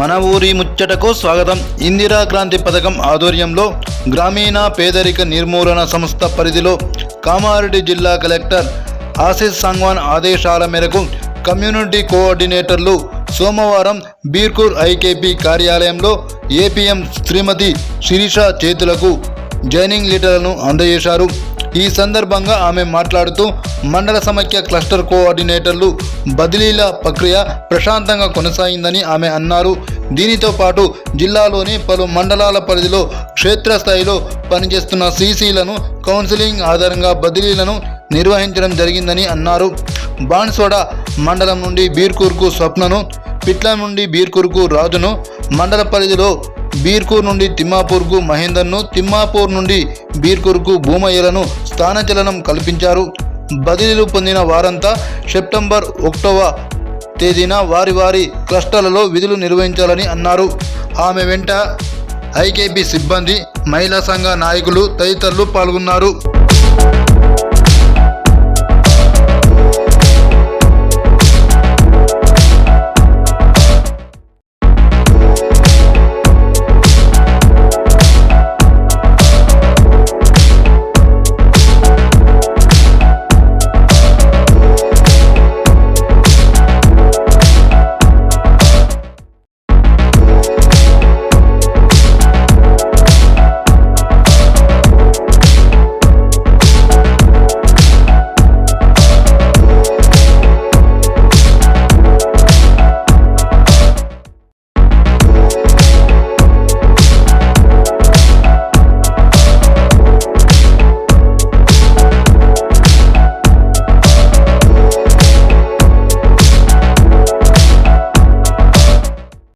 మన ఊరి ముచ్చటకు స్వాగతం. ఇందిరా క్రాంతి పథకం ఆధ్వర్యంలో గ్రామీణ పేదరిక నిర్మూలన సంస్థ పరిధిలో కామారెడ్డి జిల్లా కలెక్టర్ ఆశీష్ సంగ్వాన్ ఆదేశాల మేరకు కమ్యూనిటీ కోఆర్డినేటర్లు సోమవారం బీర్కూర్ ఐకేపీ కార్యాలయంలో ఏపీఎం శ్రీమతి శిరీష చేతులకు జైనింగ్ లీటర్లను అందజేశారు. ఈ సందర్భంగా ఆమె మాట్లాడుతూ మండల సమైక్య క్లస్టర్ కోఆర్డినేటర్లు బదిలీల ప్రక్రియ ప్రశాంతంగా కొనసాగిందని ఆమె అన్నారు. దీనితో పాటు జిల్లాలోని పలు మండలాల పరిధిలో క్షేత్రస్థాయిలో పనిచేస్తున్న సీసీలను కౌన్సిలింగ్ ఆధారంగా బదిలీలను నిర్వహించడం జరిగిందని అన్నారు. బాన్స్వాడ మండలం నుండి బీర్కూర్కు స్వప్నను పిట్ల నుండి బీర్కూర్కు రాజును మండల పరిధిలో బీర్కూర్ నుండి తిమ్మాపూర్కు మహేందర్ను తిమ్మాపూర్ నుండి బీర్కూర్కు భూమయ్యలను స్థానచలనం కల్పించారు. బదిలీలు పొందిన వారంతా సెప్టెంబర్ ఒకటవ తేదీన వారి వారి క్లస్టర్లలో విధులు నిర్వహించాలని అన్నారు. ఆమె వెంట ఐకేపీ సిబ్బంది మహిళా సంఘ నాయకులు తదితరులు పాల్గొన్నారు.